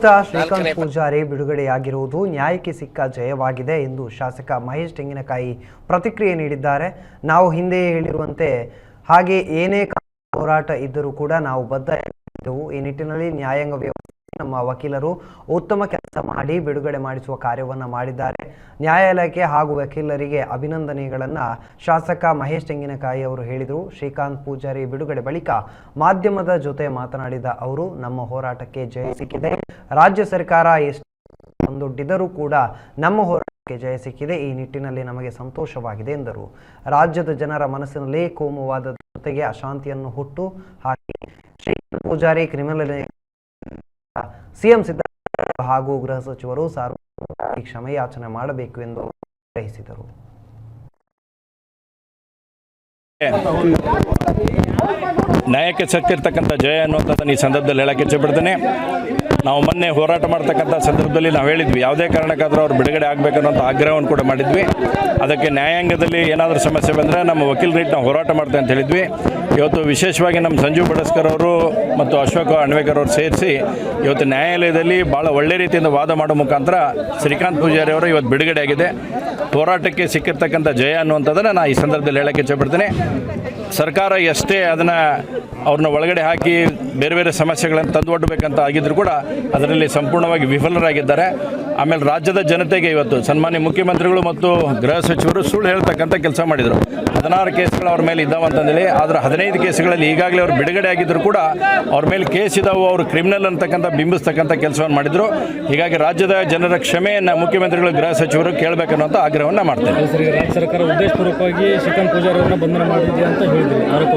ಶ್ರೀಕಾಂತ್ ಪೂಜಾರಿ ಬಿಡುಗಡೆಯಾಗಿರುವುದು ನ್ಯಾಯಕ್ಕೆ ಸಿಕ್ಕ ಜಯವಾಗಿದೆ ಎಂದು ಶಾಸಕ ಮಹೇಶ್ ತೆಂಗಿನಕಾಯಿ ಪ್ರತಿಕ್ರಿಯೆ ನೀಡಿದ್ದಾರೆ. ನಾವು ಹಿಂದೆ ಹೇಳಿರುವಂತೆ ಹಾಗೆ ಏನೇ ಹೋರಾಟ ಇದ್ದರೂ ಕೂಡ ನಾವು ಬದ್ಧ ಈ ನಿಟ್ಟಿನಲ್ಲಿ ನ್ಯಾಯಾಂಗ ವ್ಯವಸ್ಥೆ ನಮ್ಮ ವಕೀಲರು ಉತ್ತಮ ಕೆಲಸ ಮಾಡಿ ಬಿಡುಗಡೆ ಮಾಡಿಸುವ ಕಾರ್ಯವನ್ನು ಮಾಡಿದ್ದಾರೆ. ನ್ಯಾಯಾಲಯಕ್ಕೆ ಹಾಗೂ ವಕೀಲರಿಗೆ ಅಭಿನಂದನೆಗಳನ್ನು ಶಾಸಕ ಮಹೇಶ್ ತೆಂಗಿನಕಾಯಿ ಅವರು ಹೇಳಿದರು. ಶ್ರೀಕಾಂತ್ ಪೂಜಾರಿ ಬಿಡುಗಡೆ ಬಳಿಕ ಮಾಧ್ಯಮದ ಜೊತೆ ಮಾತನಾಡಿದ ಅವರು, ನಮ್ಮ ಹೋರಾಟಕ್ಕೆ ಜಯ ಸಿಕ್ಕಿದೆ. ರಾಜ್ಯ ಸರ್ಕಾರ ಎಷ್ಟು ಮುಂದೊಡ್ಡಿದರೂ ಕೂಡ ನಮ್ಮ ಹೋರಾಟಕ್ಕೆ ಜಯ ಸಿಕ್ಕಿದೆ. ಈ ನಿಟ್ಟಿನಲ್ಲಿ ನಮಗೆ ಸಂತೋಷವಾಗಿದೆ ಎಂದರು. ರಾಜ್ಯದ ಜನರ ಮನಸ್ಸಿನಲ್ಲಿ ಕೋಮುವಾದ ಜೊತೆಗೆ ಅಶಾಂತಿಯನ್ನು ಹುಟ್ಟು. ಹಾಕಿ ಶ್ರೀಕಾಂತ್ ಪೂಜಾರಿ ಕ್ರಿಮಿನಲ್ ಸಿಎಂ ಸಿದ್ದರಾಮಯ್ಯ ಹಾಗೂ ಗೃಹ ಸಚಿವರು ಸಾರ್ವಜನಿಕವಾಗಿ ಕ್ಷಮೆಯಾಚನೆ ಮಾಡಬೇಕು ಎಂದು ಆಗ್ರಹಿಸಿದರು. ನ್ಯಾಯಕ್ಕೆ ಸತ್ತಿರ್ತಕ್ಕಂಥ ಜಯ ಅನ್ನುವಂಥದ್ದನ್ನು ಈ ಸಂದರ್ಭದಲ್ಲಿ ಹೇಳಕ್ಕೆ ಇಚ್ಛೆಪಡ್ತೇನೆ ನಾವು ಮೊನ್ನೆ ಹೋರಾಟ ಮಾಡ್ತಕ್ಕಂಥ ಸಂದರ್ಭದಲ್ಲಿ ನಾವು ಹೇಳಿದ್ವಿ, ಯಾವುದೇ ಕಾರಣಕ್ಕಾದರೂ ಅವ್ರು ಬಿಡುಗಡೆ ಆಗಬೇಕನ್ನೋಂಥ ಆಗ್ರಹವನ್ನು ಕೂಡ ಮಾಡಿದ್ವಿ. ಅದಕ್ಕೆ ನ್ಯಾಯಾಂಗದಲ್ಲಿ ಏನಾದರೂ ಸಮಸ್ಯೆ ಬಂದರೆ ನಮ್ಮ ವಕೀಲರಿಗೆ ನಾವು ಹೋರಾಟ ಮಾಡ್ತೇವೆ ಅಂತ ಹೇಳಿದ್ವಿ. ಇವತ್ತು ವಿಶೇಷವಾಗಿ ನಮ್ಮ ಸಂಜೀವ್ ಬಡಸ್ಕರ್ ಅವರು ಮತ್ತು ಅಶೋಕ ಅಣ್ವೇಕರ್ ಅವರು ಸೇರಿಸಿ ಇವತ್ತು ನ್ಯಾಯಾಲಯದಲ್ಲಿ ಭಾಳ ಒಳ್ಳೆ ರೀತಿಯಿಂದ ವಾದ ಮಾಡೋ ಮುಖಾಂತರ ಶ್ರೀಕಾಂತ್ ಪೂಜಾರಿ ಅವರು ಇವತ್ತು ಬಿಡುಗಡೆ ಆಗಿದೆ. ಹೋರಾಟಕ್ಕೆ ಸಿಕ್ಕಿರ್ತಕ್ಕಂಥ ಜಯ ಅನ್ನುವಂಥದ್ದನ್ನು ನಾನು ಈ ಸಂದರ್ಭದಲ್ಲಿ ಹೇಳೋಕ್ಕೆ ಇಚ್ಛೆಪಡ್ತೇನೆ. ಸರ್ಕಾರ ಎಷ್ಟೇ ಅದನ್ನು ಅವ್ರನ್ನ ಒಳಗಡೆ ಹಾಕಿ ಬೇರೆ ಬೇರೆ ಸಮಸ್ಯೆಗಳನ್ನು ತಂದುಕೊಡ್ಬೇಕಂತ ಆಗಿದ್ರು ಕೂಡ ಅದರಲ್ಲಿ ಸಂಪೂರ್ಣವಾಗಿ ವಿಫಲರಾಗಿದ್ದಾರೆ. ಆಮೇಲೆ ರಾಜ್ಯದ ಜನತೆಗೆ ಇವತ್ತು ಸನ್ಮಾನ್ಯ ಮುಖ್ಯಮಂತ್ರಿಗಳು ಮತ್ತು ಗೃಹ ಸಚಿವರು ಸುಳ್ಳು ಹೇಳ್ತಕ್ಕಂಥ ಕೆಲಸ ಮಾಡಿದರು. ಹದಿನಾರು ಕೇಸ್ಗಳು ಅವ್ರ ಮೇಲೆ ಇದ್ದಾವೆ ಅಂತಂದೇಳಿ ಆದರೆ ಹದಿನೈದು ಕೇಸ್ಗಳಲ್ಲಿ ಈಗಾಗಲೇ ಅವರು ಬಿಡುಗಡೆ ಆಗಿದ್ದರೂ ಕೂಡ ಅವ್ರ ಮೇಲೆ ಕೇಸ್ ಇದ್ದಾವೆ ಅವರು ಕ್ರಿಮಿನಲ್ ಅಂತಕ್ಕಂಥ ಬಿಂಬಿಸ್ತಕ್ಕಂಥ ಕೆಲಸವನ್ನು ಮಾಡಿದರು. ಹೀಗಾಗಿ ರಾಜ್ಯದ ಜನರ ಕ್ಷಮೆಯನ್ನು ಮುಖ್ಯಮಂತ್ರಿಗಳು ಗೃಹ ಸಚಿವರು ಕೇಳಬೇಕನ್ನುವಂಥ ಆಗ್ರಹವನ್ನು ಈಗ ರಾಜ್ಯ ಸರ್ಕಾರ ಉದ್ದೇಶಪೂರ್ವಕವಾಗಿ ಶ್ರೀಕಾಂತ್ ಪೂಜಾರಿ ಅವರನ್ನ ಬಂಧನ ಮಾಡಿದೆ ಅಂತ ಹೇಳಿದ್ರು. ಆರೋಪ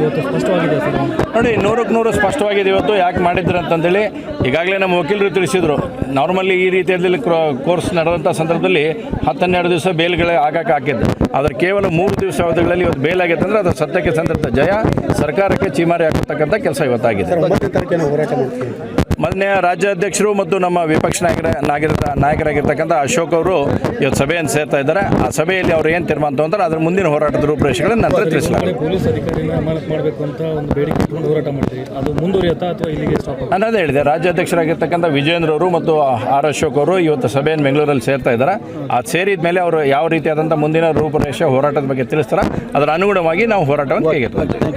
ಇವತ್ತು ಸ್ಪಷ್ಟವಾಗಿದೆ ಸರ್. ನೋಡಿ ನೂರಕ್ಕೆ ನೂರು ಸ್ಪಷ್ಟವಾಗಿದೆ ಇವತ್ತು ಯಾಕೆ ಮಾಡಿದ್ರು ಅಂತಂದೇಳಿ ಈಗಾಗಲೇ ನಮ್ಮ ವಕೀಲರು ತಿಳಿಸಿದರು. ನಾರ್ಮಲಿ ಈ ರೀತಿಯಲ್ಲಿ ಕೋರ್ಸ್ ನಡೆದಂಥ ಸಂದರ್ಭದಲ್ಲಿ ಹತ್ತನ್ನೆರಡು ದಿವಸ ಬೇಲ್ಗಳೇ ಆಗಕ್ಕೆ ಹಾಕಿದ್ದು. ಆದರೆ ಕೇವಲ ಮೂರು ದಿವಸ ಅವಧಿಗಳಲ್ಲಿ ಇವತ್ತು ಬೇಲ್ ಆಗೈತೆ ಅಂದರೆ ಅದು ಸತ್ಯಕ್ಕೆ ಸಂದರ್ಭ. ಜಯ ಸರ್ಕಾರಕ್ಕೆ ಚೀಮಾರಿ ಹಾಕತಕ್ಕಂಥ ಕೆಲಸ ಇವತ್ತಾಗಿದೆ. ಮೊನ್ನೆ ರಾಜ್ಯಾಧ್ಯಕ್ಷರು ಮತ್ತು ನಮ್ಮ ವಿಪಕ್ಷ ನಾಯಕರ ನಾಯಕರ ನಾಯಕರಾಗಿರ್ತಕ್ಕಂಥ ಅಶೋಕ್ ಅವರು ಇವತ್ತು ಸಭೆಯನ್ನು ಸೇರ್ತಾ ಇದ್ದಾರೆ. ಆ ಸಭೆಯಲ್ಲಿ ಅವರು ಏನು ತೀರ್ಮಾನ ತಗೊಂತಾರೆ ಅದರ ಮುಂದಿನ ಹೋರಾಟದ ರೂಪುರೇಷೆಗಳನ್ನು ನಂತರ ತಿಳಿಸಲಾಗುತ್ತೆ. ಪೊಲೀಸ್ ಅಧಿಕಾರಿನ ಅಮಾನತ್ ಮಾಡಬೇಕು ಅಂತ ಒಂದು ಬೇಡಿಕೆ ಇಟ್ಕೊಂಡು ಹೋರಾಟ ಮಾಡ್ತೀವಿ. ಅದು ಮುಂದುವರಿಯುತ್ತಾ ಅಥವಾ ಇಲ್ಲಿಗೆ ಸ್ಟಾಪ್ ನಾನು ಅದೇ ಹೇಳಿದೆ ರಾಜ್ಯಾಧ್ಯಕ್ಷರಾಗಿರ್ತಕ್ಕಂಥ ವಿಜೇಂದ್ರ ಅವರು ಮತ್ತು ಆರ್ ಅಶೋಕ್ ಅವರು ಇವತ್ತು ಸಭೆಯನ್ನು ಬೆಂಗಳೂರಲ್ಲಿ ಸೇರ್ತಾ ಇದ್ದಾರೆ. ಅದು ಸೇರಿದ ಮೇಲೆ ಅವರು ಯಾವ ರೀತಿಯಾದಂಥ ಮುಂದಿನ ರೂಪುರೇಷೆ ಹೋರಾಟದ ಬಗ್ಗೆ ತಿಳಿಸ್ತಾರೆ ಅದರ ಅನುಗುಣವಾಗಿ ನಾವು ಹೋರಾಟವನ್ನು ಕೈಗೆತ್ತಿದ್ದೇವೆ